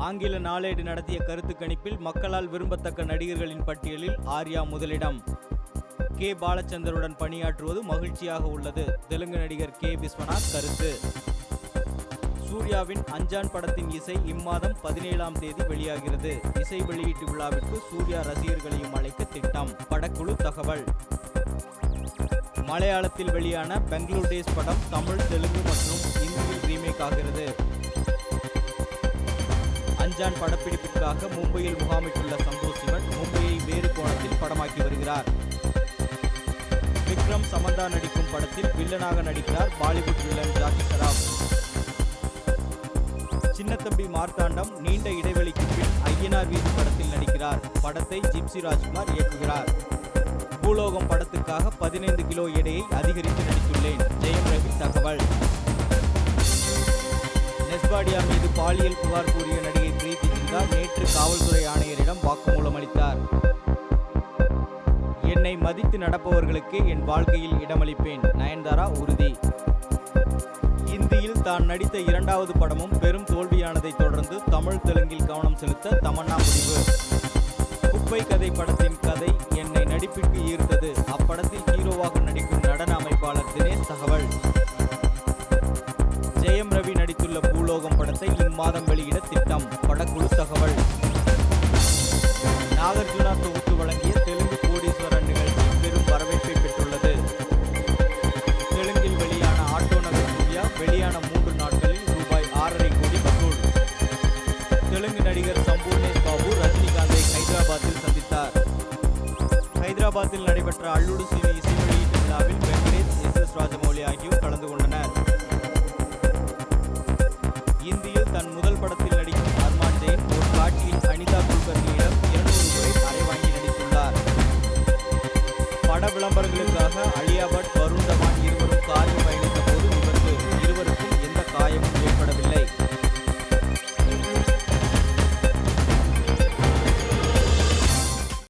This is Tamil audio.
ஆங்கில நாளேடு நடத்திய கருத்து கணிப்பில் மக்களால் விரும்பத்தக்க நடிகர்களின் பட்டியலில் ஆர்யா முதலிடம். கே பாலச்சந்தருடன் பணியாற்றுவது மகிழ்ச்சியாக உள்ளது. தெலுங்கு நடிகர் கே விஸ்வநாத் கருத்து. சூர்யாவின் அஞ்சான் படத்தின் இசை இம்மாதம் பதினேழாம் தேதி வெளியாகிறது. இசை வெளியீட்டு விழாவிற்கு சூர்யா ரசிகர்களையும் அழைக்க திட்டம். படக்குழு தகவல். மலையாளத்தில் வெளியான பெங்களூர் டேஸ் படம் தமிழ் தெலுங்கு மற்றும் இந்தியில் ரீமேக் ஆகிறது. ரம்ஜான் படப்பிடிப்பிற்காக மும்பையில் முகாமிட்டுள்ள சந்தோஷ் சிவன் மும்பையை வேறு கோணத்தில் படமாக்கி வருகிறார். விக்ரம் சமந்தா நடிக்கும் படத்தில் வில்லனாக நடிக்கிறார் பாலிவுட் வில்லன் ஜாக்கி சராப் சின்னத்தம்பி மார்த்தாண்டம் நீண்ட இடைவெளிக்கு பின் ஐயனார் வீதி படத்தில் நடிக்கிறார். படத்தை ஜிப்சி ராஜ்குமார் இயக்குகிறார். பூலோகம் படத்துக்காக பதினைந்து கிலோ எடையை அதிகரித்து நடித்துள்ளேன். ஜெயம் ரவி தகவல். நெஸ்பாடியா மீது பாலியல் புகார் கூறிய நடிகை பிரீத்தி நேற்று காவல்துறை ஆணையரிடம் வாக்குமூலம் அளித்தார். என்னை மதித்து நடப்பவர்களுக்கு என் வாழ்க்கையில் இடமளிப்பேன். நயன்தாரா உறுதி. இந்தியில் தான் நடித்த இரண்டாவது படமும் பெரும் தோல்வியானதைத் தொடர்ந்து தமிழ் தெலுங்கில் கவனம் செலுத்த தமன்னா முடிவு. குப்பை கதை படத்தின் கதை என்னை நடிப்பிற்கு ஈர்த்தது. இசை இம்மாதம் வெளியிட திட்டம் படக்குழு தகவல். நாகார்ஜுனா தொகுத்து வழங்கிய தெலுங்கு கோடீஸ்வரன் நிகழ்ச்சி பெரும் வரவேற்பை பெற்றுள்ளது. தெலுங்கில் வெளியான ஆட்டோ நகர் சூர்யா வெளியான மூன்று நாட்களில் ரூபாய் ஆறரை கோடி வசூல். தெலுங்கு நடிகர் சம்பூர்ணேஷ் பாபு ரஜினிகாந்தை ஹைதராபாத்தில் சந்தித்தார். ஹைதராபாத்தில் நடைபெற்ற அல்லுடு சினி இசை பட விளம்பரங்களுக்காக அலியா பட் வருண் தவான் இருவரும் காரில்